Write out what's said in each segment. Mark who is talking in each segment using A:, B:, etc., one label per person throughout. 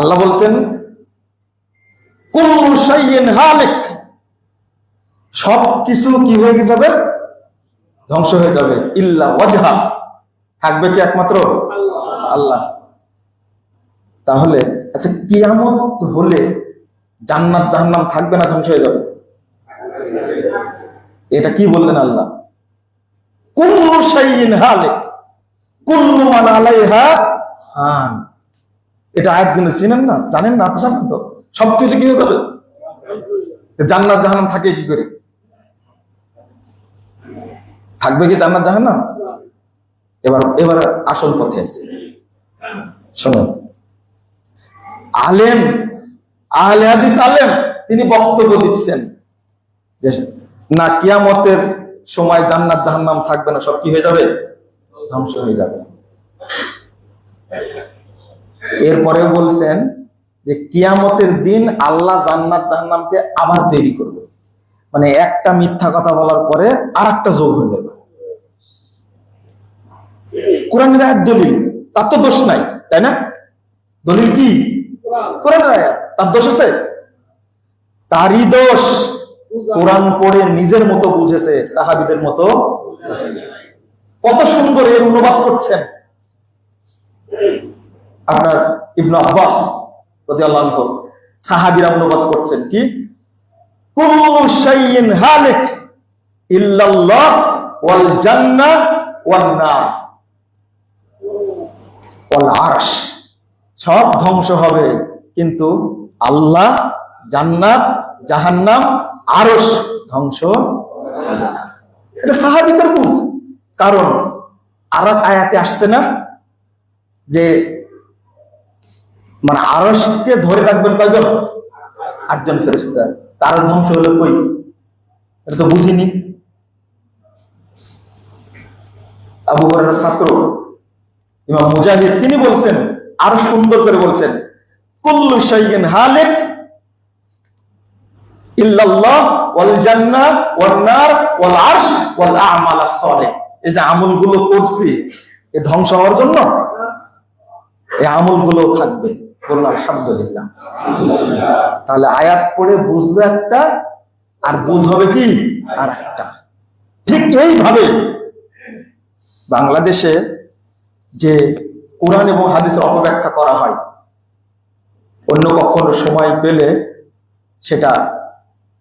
A: আল্লাহ বলছেন কুল্লু শাইইন হালিক। সব কিছু কি হয়ে যাবে? ধ্বংস হয়ে যাবে। ইল্লা ওয়াজহা। থাকবে কি একমাত্র? আল্লাহ। তাহলে আচ্ছা কিয়ামত হলে জান্নাত জাহান্নাম থাকবে না ধ্বংস হয়ে যাবে? এটা কি বললেন আল্লাহ? কুল্লু শাইইন হালিক। কুল্লু মান আলাইহা ফান এটা আয়াতগুলো চিনেন না, জানেন না? আপনি জানেন তো? সবকিছু কি হয়ে যাবে? জান্নাত জাহান্নাম থাকে কি করে? থাকবে কি জান্নাত জাহান্নাম? এবার এবার আসল পথে আছে শোনেন। আলেম, আহলে হাদিস আলেম, তিনি বক্তব্য দিচ্ছেন যে না, কিয়ামতের সময় জান্নাত জাহান্নাম থাকবে না, সব কি হয়ে যাবে? ধ্বংস হয়ে যাবে। এরপরে বলছেন যে কিয়ামতের দিন আল্লাহ জান্নাত জাহান্নামকে আবার তৈরি করবে। মানে একটা মিথ্যা কথা বলার পরে আর একটা যোগ হয়ে যাবে। কোরআনের আয়াত দলিল, তার তো দোষ নাই, তাই না? দলিল কি? কোরআনের আয়াত, তার দোষ আছে? তারই দোষ। কোরআন পড়ে নিজের মতো বুঝেছে, সাহাবিদের মতো কত সুন্দর এর অনুবাদ করছেন। আপনার ইবনু আব্বাস আনহু, সাহাবীরা অনুবাদ করছেন কি? সব ধ্বংস হবে, কিন্তু আল্লাহ জান্নাত, জাহান্নাম, আরশ ধ্বংস এটা সাহাবিকার বুঝ। কারণ আর আয়াতে আসছে না যে মানে আরশকে ধরে রাখবেন কয়জন? আটজন ফেরেস্তা তার ধ্বংস হলো কই? এটা তো বুঝিনি। আবু হরার ছাত্র, ইমাম মুজাহিদ, তিনি বলছেন, আরও সুন্দর করে বলছেন, কুল্লু শাইইন হালিক ইল্লাল্লাহ ওয়াল জান্নাহ ওয়ান নার ওয়াল আরশ ওয়াল আমাল আস-সালিহ। এই যে আমলগুলো করছি, এ ধ্বংস হওয়ার জন্য? এই আমলগুলো থাকবে। বলুন, আলহামদুলিল্লাহ। তাহলে আয়াত পড়ে বুঝলো একটা, আর বুঝ হবে কি? আর একটা ঠিক এইভাবে বাংলাদেশে যে কোরআন এবং হাদিসের অপব্যাখ্যা করা হয়, অন্য কখনো সময় পেলে সেটা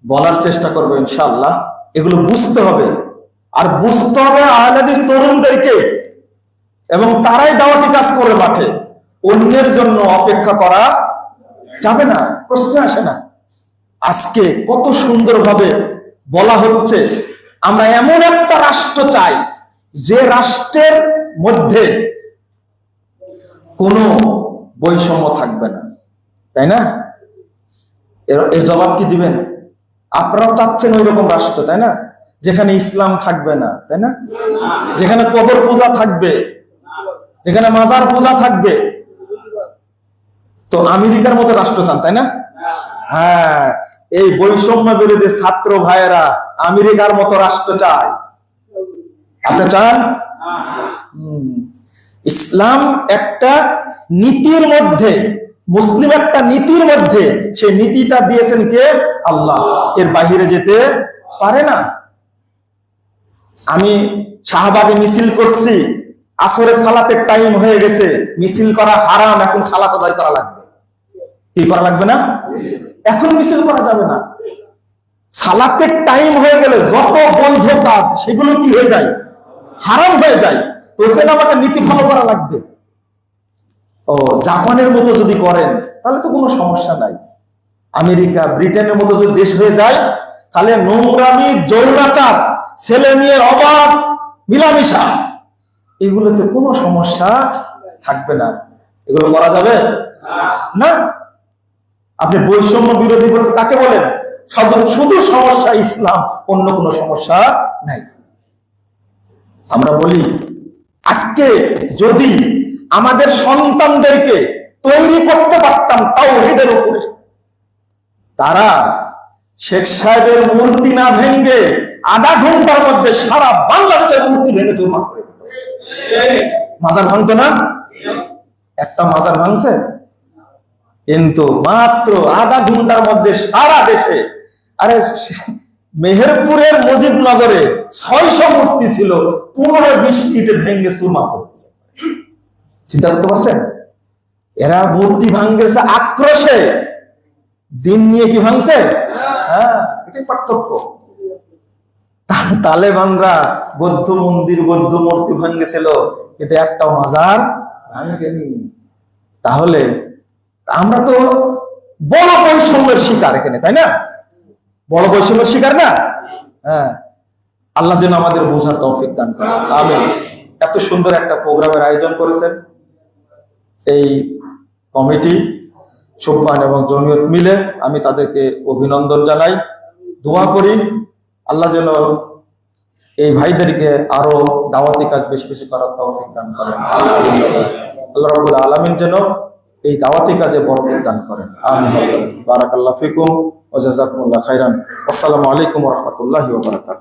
A: বলার চেষ্টা করব ইনশাআল্লাহ। এগুলো বুঝতে হবে। আর বুঝতে হবে আহলাদিস তরুণদেরকে এবং তারাই দাওয়াতি কাজ করে মাঠে। অন্যের জন্য অপেক্ষা করা যাবে না, প্রশ্ন আসে না। আজকে কত সুন্দরভাবে বলা হচ্ছে, আমরা এমন একটা রাষ্ট্র চাই, যে রাষ্ট্রের মধ্যে কোনো বৈষম্য থাকবে না। তাই না? এর জবাব কি দিবেন? আপনারাও চাচ্ছেন ওই রকম রাষ্ট্র, তাই না? যেখানে ইসলাম থাকবে না, তাই না? যেখানে কবর পূজা থাকবে, যেখানে মাজার পূজা থাকবে তো আমেরিকার মতো রাষ্ট্র চান, তাই না? হ্যাঁ এই বৈষম্য বিরোধী ছাত্র ভাইয়েরা আমেরিকার মতো রাষ্ট্র চায়। আপনি চান? ইসলাম একটা নীতির মধ্যে, মুসলিম একটা নীতির মধ্যে, সেই নীতিটা দিয়েছেন কে? আল্লাহ। এর বাহিরে যেতে পারে না। আমি শাহবাগে মিছিল করছি আসরে সালাতের টাইম হয়ে গেছে, মিছিল করা হারাম, এখন সালাত আদায় করা লাগবে। কি করা লাগবে না? এখন মিছিল করা যাবে না। সালাতের টাইম হয়ে গেলে যত বৈধ কাজ, সেগুলো কি হয়ে যায়? হারাম হয়ে যায়। তো ওখানে আমাকে নীতি ফলো করা লাগবে। ও, জাপানের মতো যদি করেন, তাহলে তো কোনো সমস্যা নাই। আমেরিকা, ব্রিটেনের মতো যদি দেশ হয়ে যায়, তাহলে নোংরামি, যৌনাচার, ছেলে মেয়ের অবাধ, মিলামিশা, এগুলোতে কোনো সমস্যা থাকবে না। এগুলো করা যাবে? না। আপনি বৈষম্য বিরোধী বলতে কাকে বলেন? শুধু সমস্যা ইসলাম অন্য কোনো সমস্যা নাই। আমরা বলি আজকে যদি আমাদের সন্তানদেরকে তৈরি করতে পারতাম তাও হেদের উপরে তারা শেখ সাহেবের মূর্তি না ভেঙ্গে আধা ঘণ্টার মধ্যে সারা বাংলাদেশের মূর্তি ভেঙে চুরমার করে দিত। মাজার ভাঙতো না? একটা মাজার ভাঙছে? কিন্তু মাত্র আধা ঘণ্টার মধ্যে সারা দেশে, আরে মেহেরপুরের মজিদনগরে ছয়শো মূর্তি ছিল, পনেরো বিশ মিনিটে ভেঙ্গে চুরমা করতেছে চিন্তা করতে পারছেন এরা মূর্তি ভাঙ্গেছে আক্রোশে। দিন নিয়ে কি ভাঙছে? হ্যাঁ এটাই পার্থক্য। তালেবানরা বৌদ্ধ মন্দির, বৌদ্ধ মূর্তি ভাঙ্গেছিল কিন্তু একটাও মাজার ভাঙ্গেনি তাহলে আমরা তো বড় বৈষম্যের শিকার এখানে, তাই না? বড় বৈষম্যের শিকার না? হ্যাঁ। আল্লাহ যেন আমাদের বোঝার তৌফিক দান করে এত সুন্দর একটা প্রোগ্রামের আয়োজন করেছেন। এই কমিটি, সুব্বান এবং জমিয়ত মিলে আমি তাদেরকে অভিনন্দন জানাই। দোয়া করি, আল্লাহ যেন এই ভাইদেরকে আরও দাওয়াতি কাজ বেশি বেশি করার তৌফিক দান করেন। আল্লাহ রাব্বুল আলামিন যেন এই দাওয়াতি কাজে বড় দান করেন। আমিন। বারাকাল্লাহ ফিকুম ওয়া জাযাকুমুল্লাহ খাইরান আসসালামু আলাইকুম রাহমাতুল্লাহি ওয়া বারাকাতুহু।